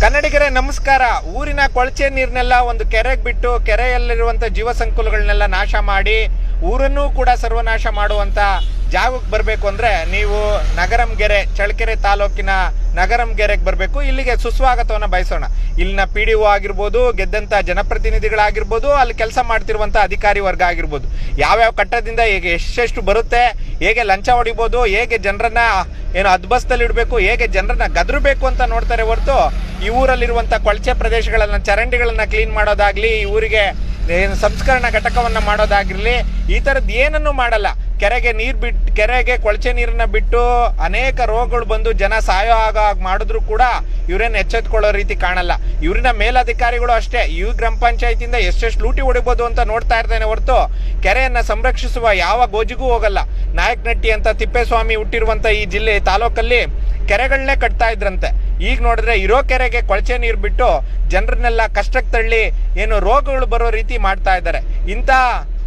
ಕನ್ನಡಿಗರೇ, ನಮಸ್ಕಾರ. ಊರಿನ ಕೊಳಚೆ ನೀರನ್ನೆಲ್ಲ ಒಂದು ಕೆರೆಗೆ ಬಿಟ್ಟು ಕೆರೆಯಲ್ಲಿರುವಂತ ಜೀವ ಸಂಕುಲಗಳನ್ನೆಲ್ಲ ನಾಶ ಮಾಡಿ, ಊರನ್ನೂ ಕೂಡ ಸರ್ವನಾಶ ಮಾಡುವಂತ ಜಾಗಕ್ಕೆ ಬರಬೇಕು ಅಂದ್ರೆ ನೀವು ನಗರಂಗೆರೆ, ಚಳ್ಳಕೆರೆ ತಾಲೂಕಿನ ನಗರಂಗೆರೆಗೆ ಬರಬೇಕು. ಇಲ್ಲಿಗೆ ಸುಸ್ವಾಗತವನ್ನ ಬಯಸೋಣ. ಇಲ್ಲಿನ ಪಿ ಡಿ ಒ ಆಗಿರ್ಬೋದು, ಗೆದ್ದಂತ ಜನಪ್ರತಿನಿಧಿಗಳಾಗಿರ್ಬೋದು, ಅಲ್ಲಿ ಕೆಲಸ ಮಾಡ್ತಿರುವಂತ ಅಧಿಕಾರಿ ವರ್ಗ ಆಗಿರ್ಬೋದು. ಯಾವ್ಯಾವ ಕಟ್ಟದಿಂದ ಹೇಗೆ ಎಷ್ಟೆಷ್ಟು ಬರುತ್ತೆ, ಹೇಗೆ ಲಂಚ ಹೊಡಿಬೋದು, ಹೇಗೆ ಜನರನ್ನ, ಏನು ಅದ್ಬಸ್ತಲ್ಲಿ ಇಡಬೇಕು ಹೇಗೆ ಜನರನ್ನ ಗದರಬೇಕು ಅಂತ ನೋಡ್ತಾರೆ ಹೊರತು ಈ ಊರಲ್ಲಿರುವಂಥ ಕೊಳಚೆ ಪ್ರದೇಶಗಳನ್ನು, ಚರಂಡಿಗಳನ್ನು ಕ್ಲೀನ್ ಮಾಡೋದಾಗಲಿ, ಈ ಊರಿಗೆ ಸಂಸ್ಕರಣ ಘಟಕವನ್ನ ಮಾಡೋದಾಗಿರಲಿ, ಈ ಥರದ್ದು ಏನನ್ನು ಮಾಡಲ್ಲ. ಕೆರೆಗೆ ನೀರು ಬಿಟ್ಟು ಕೆರೆಗೆ ಕೊಳಚೆ ನೀರನ್ನ ಬಿಟ್ಟು ಅನೇಕ ರೋಗಗಳು ಬಂದು ಜನ ಸಾಯೋ ಆಗ ಮಾಡಿದ್ರು ಕೂಡ ಇವರೇನು ಎಚ್ಚೆತ್ಕೊಳ್ಳೋ ರೀತಿ ಕಾಣಲ್ಲ. ಇವ್ರಿನ ಮೇಲಧಿಕಾರಿಗಳು ಅಷ್ಟೇ ಇವ್ ಗ್ರಾಮ ಪಂಚಾಯತಿಯಿಂದ ಎಷ್ಟೆಷ್ಟು ಲೂಟಿ ಹೊಡಿಬೋದು ಅಂತ ನೋಡ್ತಾ ಇರ್ತೇನೆ ಹೊರತು ಕೆರೆಯನ್ನು ಸಂರಕ್ಷಿಸುವ ಯಾವ ಗೋಜಿಗೂ ಹೋಗಲ್ಲ. ನಾಯಕನಟ್ಟಿ ಅಂತ ತಿಪ್ಪೇಸ್ವಾಮಿ ಹುಟ್ಟಿರುವಂಥ ಈ ಜಿಲ್ಲೆ ತಾಲೂಕಲ್ಲಿ ಕೆರೆಗಳನ್ನೇ ಕಟ್ತಾ ಇದ್ರಂತೆ. ಈಗ ನೋಡಿದ್ರೆ ಇರೋ ಕೆರೆಗೆ ಕೊಳಚೆ ನೀರು ಬಿಟ್ಟು ಜನರನ್ನೆಲ್ಲ ಕಷ್ಟಕ್ಕೆ ತಳ್ಳಿ, ಏನು ರೋಗಗಳು ಬರೋ ರೀತಿ ಮಾಡ್ತಾ ಇದ್ದಾರೆ. ಇಂಥ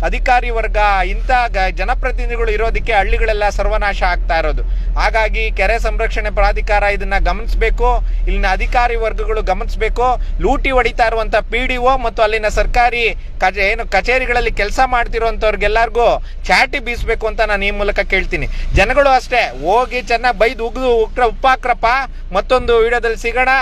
ಅಧಿಕಾರಿ ವರ್ಗ, ಇಂಥ ಜನಪ್ರತಿನಿಧಿಗಳು ಇರೋದಕ್ಕೆ ಹಳ್ಳಿಗಳೆಲ್ಲ ಸರ್ವನಾಶ ಆಗ್ತಾ ಇರೋದು. ಹಾಗಾಗಿ ಕೆರೆ ಸಂರಕ್ಷಣೆ ಪ್ರಾಧಿಕಾರ ಇದನ್ನ ಗಮನಿಸಬೇಕು, ಇಲ್ಲಿನ ಅಧಿಕಾರಿ ವರ್ಗಗಳು ಗಮನಿಸಬೇಕು. ಲೂಟಿ ಹೊಡಿತಾ ಇರುವಂತ ಪಿ ಡಿ ಒ ಮತ್ತು ಅಲ್ಲಿನ ಸರ್ಕಾರಿ ಕಚೇ, ಏನು ಕಚೇರಿಗಳಲ್ಲಿ ಕೆಲಸ ಮಾಡ್ತಿರೋಂಥವ್ರಿಗೆಲ್ಲರಿಗೂ ಚಾಟಿ ಬೀಸಬೇಕು ಅಂತ ನಾನು ಈ ಮೂಲಕ ಕೇಳ್ತೀನಿ. ಜನಗಳು ಅಷ್ಟೇ, ಹೋಗಿ ಚೆನ್ನಾಗಿ ಬೈದು ಉಗ್ದು ಉಕ್ರ ಉಪ್ಪಾಕ್ರಪ್ಪ, ಮತ್ತೊಂದು ವಿಡಿಯೋದಲ್ಲಿ ಸಿಗೋಣ.